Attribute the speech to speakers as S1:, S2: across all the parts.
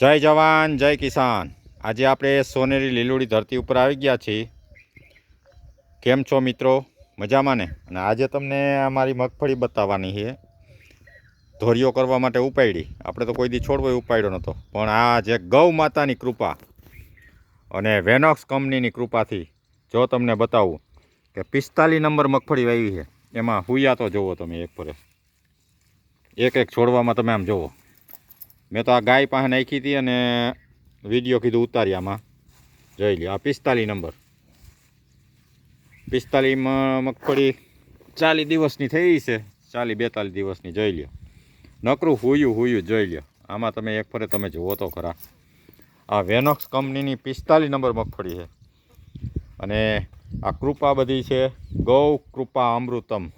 S1: જય જવાન, જય કિસાન. આજે આપણે સોનેરી લીલુડી ધરતી ઉપર આવી ગયા છીએ. કેમ છો મિત્રો? મજામાં ને? અને આજે તમને અમારી મગફળી બતાવવાની છે. ધોરીઓ કરવા માટે ઉપાડી આપણે તો કોઈ દી છોડવો ઉપાડ્યો નહોતો. પણ આ જે ગૌ માતાની કૃપા અને વેનોક્સ કંપનીની કૃપાથી જો તમને બતાવું કે પિસ્તાલીસ નંબર મગફળી વાવી છે. એમાં હુયા તો જુઓ તમે એક પર. એક એક છોડવામાં તમે આમ જુઓ મેં તો આ ગાય પાસે નાખી હતી અને વીડિયો કીધું ઉતારી આમાં. જોઈ લ્યો, આ પિસ્તાલીસ નંબર. પિસ્તાલીસમાં મગફળી ચાલીસ દિવસની થઈ છે, ચાલીસ બેતાલીસ દિવસની, જોઈ લ્યો. નકરું હુયું હુયું, જોઈ લ્યો. આમાં તમે એક ફરે તમે જુઓ તો ખરા. આ વેનોક્સ કંપનીની પિસ્તાલીસ નંબર મગફળી છે. અને આ કૃપા બધી છે, ગૌ કૃપા અમૃતમ.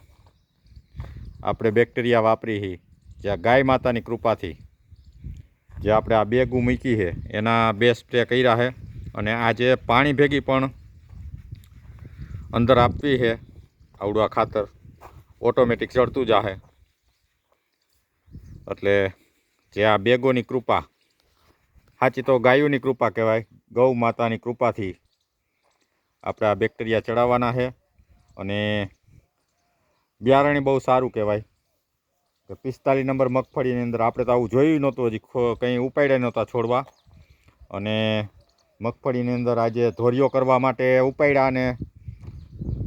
S1: આપણે બેક્ટેરિયા વાપરી છે જે ગાય માતાની કૃપાથી જે આપણે આ બેગું મૂકી છે, એના બે સ્પ્રે કર્યા છે અને આ જે પાણી ભેગી પણ અંદર આપવી છે આવડું આ ખાતર ઓટોમેટિક ચડતું જાહે એટલે જે આ બેગોની કૃપા, સાચી તો ગાયોની કૃપા કહેવાય, ગૌ માતાની કૃપાથી આપણે આ બેક્ટેરિયા ચડાવવાના છે અને બિયારણી બહુ સારું કહેવાય. કે પિસ્તાલીસ નંબર મગફળીની અંદર આપણે તો આવું જોયું નહોતું, હજી કંઈ ઉપાડ્યા નહોતા છોડવા. અને મગફળીની અંદર આજે ધોરીઓ કરવા માટે ઉપાડ્યા અને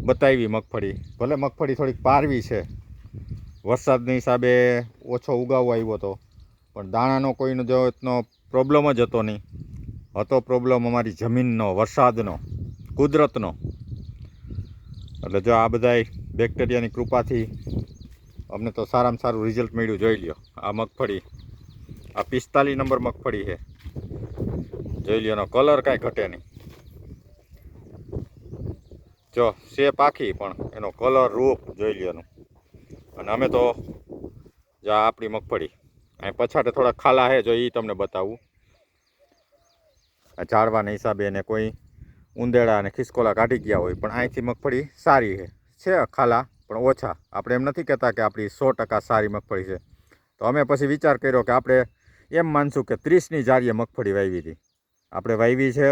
S1: બતાવી મગફળી. ભલે મગફળી થોડીક પારવી છે. વરસાદની હિસાબે ઓછો ઉગાવો આવ્યો હતો પણ દાણાનો કોઈનો જો પ્રોબ્લેમ જ હતો નહીં. હતો પ્રોબ્લેમ અમારી જમીનનો, વરસાદનો, કુદરતનો. એટલે જો આ બધાય બેક્ટેરિયાની કૃપાથી અમને તો સારામાં સારું રિઝલ્ટ મળ્યું, જોઈ લ્યો. આ મગફળી, આ પિસ્તાલીસ નંબર મગફળી છે. જોઈ લ્યો, એનો કલર કાંઈ ઘટે નહીં. જો શેપ આખી, પણ એનો કલર રૂપ જોઈ લ્યો એનું. અને અમે તો જો આપણી મગફળી. અહીં પછાટે થોડા ખાલા છે, જો એ તમને બતાવું. આ ઝાડવાના હિસાબે એને કોઈ ઉંદેડા અને ખિસકોલા કાઢી ગયા હોય, પણ અહીંથી મગફળી સારી છે. છે ખાલા. પણ ઓછા. આપણે એમ નથી કહેતા કે આપણી સો ટકા સારી મગફળી છે. તો અમે પછી વિચાર કર્યો કે આપણે એમ માનશું કે ત્રીસની જારીએ મગફળી વાવી હતી. આપણે વાવી છે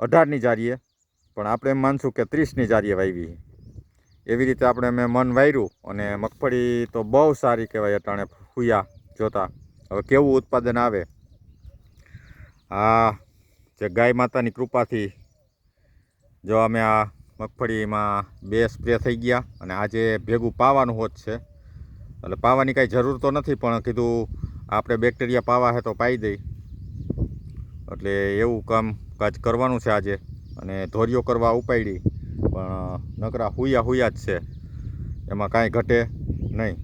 S1: અઢારની જારીએ, પણ આપણે એમ માનશું કે ત્રીસની જારીએ વાવી એવી રીતે આપણે મેં મન વાર્યું અને મગફળી તો બહુ સારી કહેવાય અટાણે ફૂયા જોતા. હવે કેવું ઉત્પાદન આવે? આ જે ગાય માતાની કૃપાથી જો અમે આ મગફળીમાં બે સ્પ્રે થઈ ગયા અને આજે ભેગું પાવાનું હોત છે. એટલે પાવાની કાંઈ જરૂર તો નથી, પણ કીધું આપણે બેક્ટેરિયા પાવા હે તો પાઈ દઈ. એટલે એવું કામ કાજ કરવાનું છે આજે અને ધોરીઓ કરવા ઉપાડી પણ નકરા હુયા હુયા જ છે. એમાં કાંઈ ઘટે નહીં.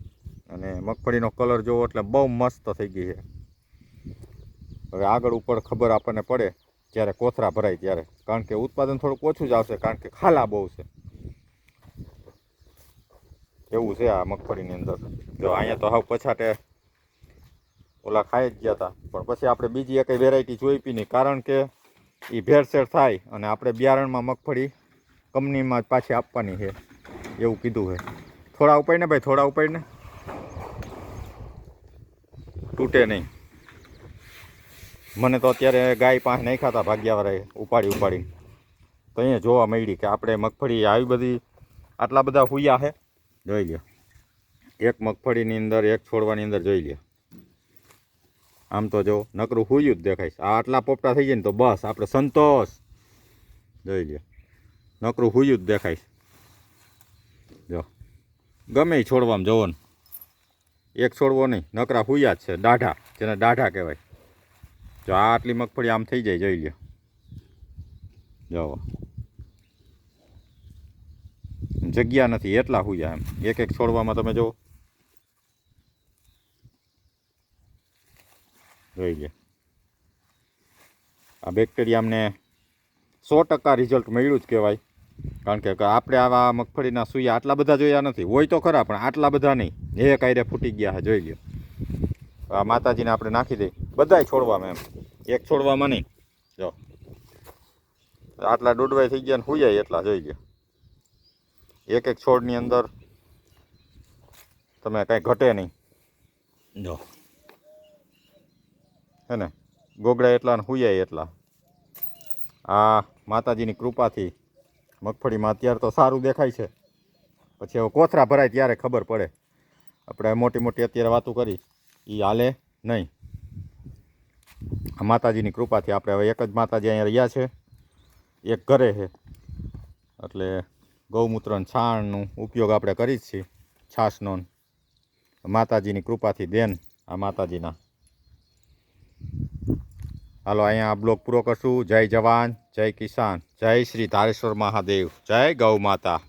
S1: અને મગફળીનો કલર જોવો એટલે બહુ મસ્ત થઈ ગઈ છે. હવે આગળ ઉપર ખબર આપણને પડે જ્યારે કોથરા ભરાય ત્યારે. કારણ કે ઉત્પાદન થોડુંક ઓછું જ આવશે, કારણ કે ખાલા બહુ છે. એવું છે આ મગફળીની અંદર. જો અહીંયા તો હાવ પછાટે ઓલા ખાઈ જ ગયા હતા પણ પછી આપણે બીજી એક વેરાયટી જોઈ પી નહીં કારણ કે એ ભેળસેળ થાય અને આપણે બિયારણમાં મગફળી કંપનીમાં જ પાછી આપવાની છે. એવું કીધું છે. થોડા ઉપાય ને ભાઈ, થોડા ઉપાય ને તૂટે નહીં. મને તો અત્યારે ગાય પાસે નહીં હતા ભાગ્યાવાળાએ ઉપાડી ઉપાડી. તો અહીંયા જોવા મળી કે આપણે મગફળી આવી બધી આટલા બધા હુયા છે જોઈ લ્યો. એક મગફળીની અંદર, એક છોડવાની અંદર, જોઈ લ્યો. આમ તો જો, નકરું હુયું જ દેખાય આ આટલા પોપટા થઈ જાય ને તો બસ, આપણે સંતોષ. જોઈ લ્યો. નકરું હુયું જ દેખાય જો. ગમે છોડવામાં જવો એક છોડવો નહીં, નકરા હુયા જ છે. દાઢા, જેને દાઢા કહેવાય. જો આટલી મગફળી આમ થઈ જાય, જોઈ લ્યો. જો જગ્યા નથી, એટલા હુયા એમ. એક એક છોડવામાં તમે જુઓ જોઈ લે આ બેક્ટેરિયા અમને સો ટકા રિઝલ્ટ મળ્યું જ કહેવાય. કારણ કે આપણે આવા મગફળીના સુયા આટલા બધા જોયા નથી. હોય તો ખરા, પણ આટલા બધા નહીં. એ કાયરે ફૂટી ગયા જોઈ લ્યો. આ માતાજીને આપણે નાખી દઈ બધાય છોડવામાં એમ. એક છોડવામાં નહીં. જો. આટલા દોડવાય થઈ ગયા ને હુજાય એટલા જોઈ ગયા એક એક છોડની અંદર તમે કાંઈ ઘટે નહીં. જો. હે ને? ગોગડા એટલા ને હુયાય એટલા. આ માતાજીની કૃપાથી મગફળીમાં અત્યારે તો સારું દેખાય છે. પછી હવે કોથરા ભરાય ત્યારે ખબર પડે. આપણે મોટી મોટી અત્યારે વાતો કરી. એ હાલે નહીં. માતાજીની કૃપાથી આપણે હવે એક જ માતાજી અહીંયા રહ્યા છે. એક ઘરે છે. એટલે ગૌમૂત્ર છાણનો ઉપયોગ આપણે કરી જ છીએ. છાશનો. માતાજીની કૃપાથી દેન આ માતાજીના. હાલો, અહીંયા આ બ્લોગ પૂરો કરશું. જય જવાન, જય કિસાન, જય શ્રી ધારેશ્વર મહાદેવ. જય ગૌ માતા.